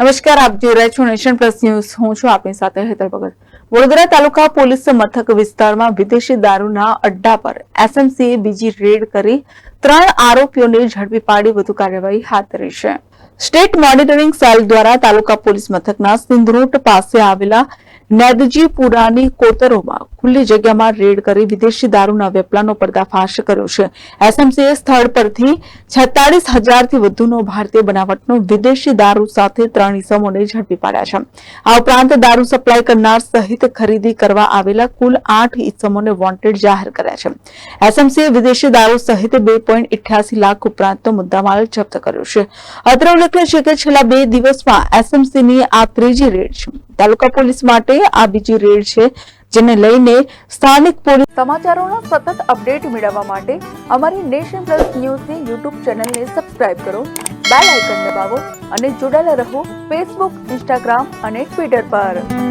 નમસ્કાર, આપ જોઈ રહ્યા છો નેશન પ્લસ ન્યૂઝ. હું છું આપની સાથે હેતર ભગત. વડોદરા તાલુકા પોલીસ મથક વિસ્તારમાં વિદેશી દારૂના અડ્ડા પર એસએમસીએ બીજી રેડ કરી ત્રણ આરોપીઓને ઝડપી પાડી વધુ કાર્યવાહી હાથ ધરી છે. સ્ટેટ મોનિટરિંગ સેલ દ્વારા તાલુકા પોલીસ મથકના સિંધરોટ પાસે આવેલા નેદજીપુરાની કોતરોમાં ખુલ્લી જગ્યામાં રેડ કરી વિદેશી દારૂના વેપલાનો પર્દાફાશ કર્યો છે. એસએમસીએ સ્થળ પરથી છેતાળીસ હજારથી વધુનો ભારતીય બનાવટનો વિદેશી દારૂ સાથે ત્રણ ઇસમોને ઝડપી પાડ્યા છે. આ ઉપરાંત દારૂ સપ્લાય કરનાર સહિત ખરીદી કરવા આવેલા કુલ આઠ ઇસમોને વોન્ટેડ જાહેર કર્યા છે. એસએમસીએ વિદેશી દારૂ સહિત બે લાખ ઉપરાંતનો મુદ્દામાલ જપ્ત કર્યો છે. અત્રે ઉલ્લેખનીય છે કે છેલ્લા બે દિવસમાં એસએમસીની આ ત્રીજી રેડ છે. તાલુકા પોલીસ માટે આ બીજી રેડ છે, જેને લઈને સ્થાનિક પોલીસ સમાચારોના સતત અપડેટ મેળવવા માટે અમારી નેશન પ્લસ ન્યૂઝની યુટ્યુબ ચેનલને સબસ્ક્રાઇબ કરો, બેલ આઇકન દબાવો અને જોડાયેલા રહો ફેસબુક, ઇન્સ્ટાગ્રામ અને ટ્વિટર પર.